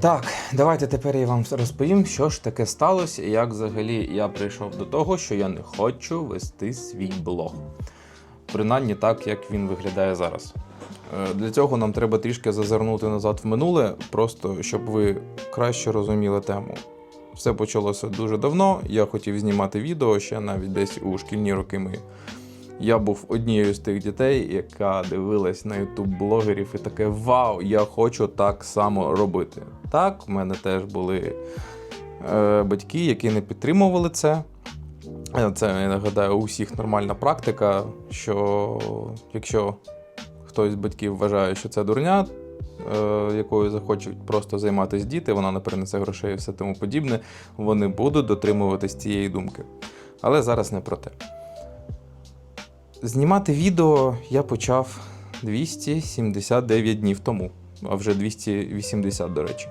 Так, давайте тепер я вам розповім, що ж таке сталося, і як взагалі я прийшов до того, що я не хочу вести свій блог. Принаймні так, як він виглядає зараз. Е, Для цього нам треба трішки зазирнути назад в минуле, просто щоб ви краще розуміли тему. Все почалося дуже давно. Я хотів знімати відео ще навіть десь у шкільні роки мої. Я був однією з тих дітей, яка дивилась на ютуб блогерів і таке Вау, я хочу так само робити. Так, в мене теж були е, батьки, які не підтримували це. Е, Це, я нагадаю, у всіх нормальна практика, що якщо хтось з батьків вважає, що це дурня, е, якою захочуть просто займатися діти, вона не принесе грошей і все тому подібне, вони будуть дотримуватись цієї думки. Але зараз не про те. Знімати відео я почав 279 днів тому, а вже 280, до речі.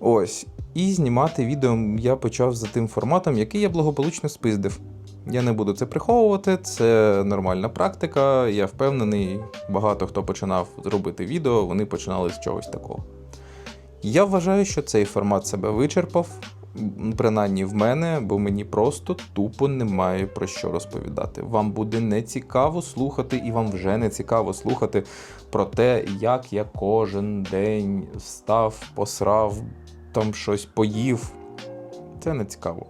Ось. І знімати відео я почав за тим форматом, який я благополучно спиздив. Я не буду це приховувати, це нормальна практика. Я впевнений, багато хто починав робити відео, вони починали з чогось такого. Я вважаю, що цей формат себе вичерпав, принаймні в мене, бо мені просто тупо немає про що розповідати. Вам буде не цікаво слухати, і вам вже не цікаво слухати про те, як я кожен день встав, посрав, там щось поїв. Це не цікаво.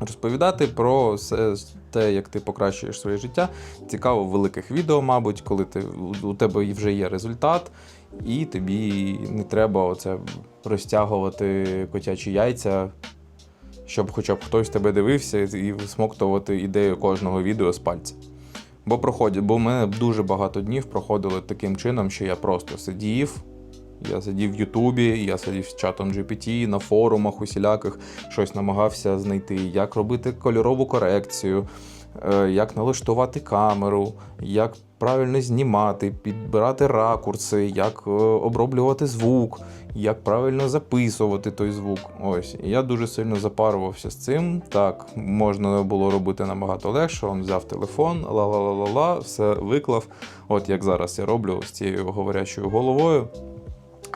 Розповідати про все те, як ти покращуєш своє життя, цікаво в великих відео, мабуть, коли ти, у тебе вже є результат, і тобі не треба оце розтягувати котячі яйця, щоб хоча б хтось тебе дивився і всмоктувати ідею кожного відео з пальця. Бо проходять, бо в мене дуже багато днів проходили таким чином, що я просто сидів. Я сидів в Ютубі, я сидів з чатом GPT, на форумах усіляких, щось намагався знайти, як робити кольорову корекцію, як налаштувати камеру, як правильно знімати, підбирати ракурси, як е, оброблювати звук, як правильно записувати той звук. Ось. Я дуже сильно запарувався з цим. Так, можна було робити набагато легше. Он взяв телефон, ла-ла-ла-ла-ла, все виклав. От як зараз я роблю з цією говорячою головою.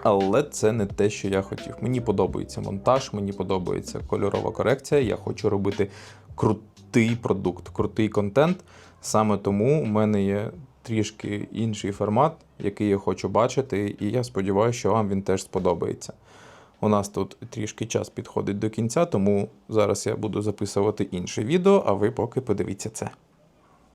Але це не те, що я хотів. Мені подобається монтаж, мені подобається кольорова корекція. Я хочу робити крутий продукт, крутий контент. Саме тому у мене є трішки інший формат, який я хочу бачити, і я сподіваюся, що вам він теж сподобається. У нас тут трішки час підходить до кінця, тому зараз я буду записувати інше відео, а ви поки подивіться це.